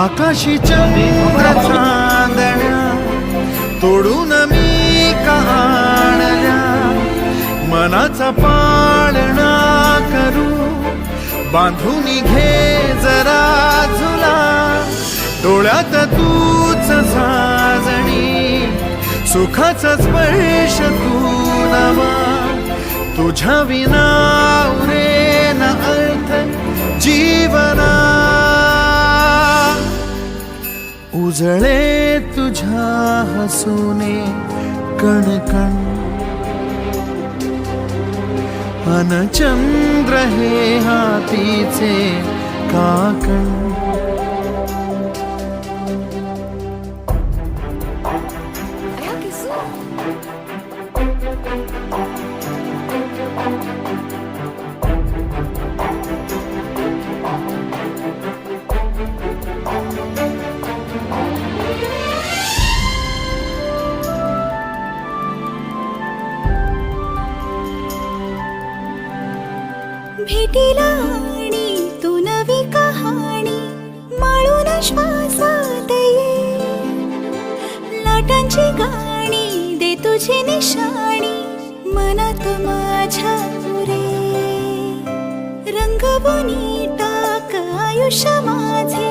आकाशी चंद्र चांदण्या तोडून मी काढल्या मनाचा पाळणा करू बांधून घे जरा झुला. डोळ्यात तूच साजणी सुखाचा स्पर्श तू नवा. तुझ्या विना उरे न अर्थ जीवन उजळे तुझ्या हसूने कण कण. अनचंद्र हे हातीचे काकण. भेटीला आणि तू नवी कहाणी माळून श्वासात ये लाटांची गाणी दे तुझी निशाणी मनात माझ्या पुरे. रंगवणी टाक आयुष्य माझे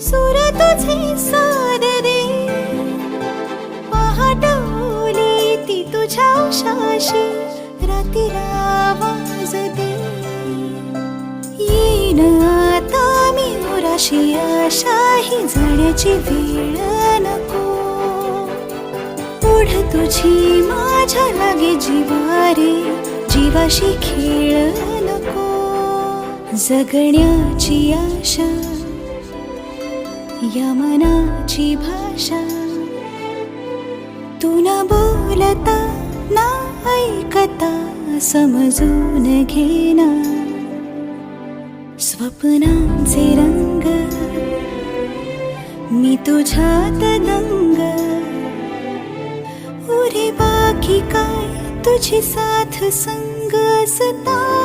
सुर तुझे साद दे. पहाटवली ती तुझ्या उशाशी रातीला मी आशाही जाण्याची वेळ नको. पुढ तुझी माझ्या लागे जीवारे जीवाशी खेळ नको. जगण्याची आशा या मनाची भाषा. तू न बोलता ना ऐकता समजून घेणार स्वप्नांचे रंग मी तुझ्यात दंग. उरे बाकी काय तुझी साथ संग सता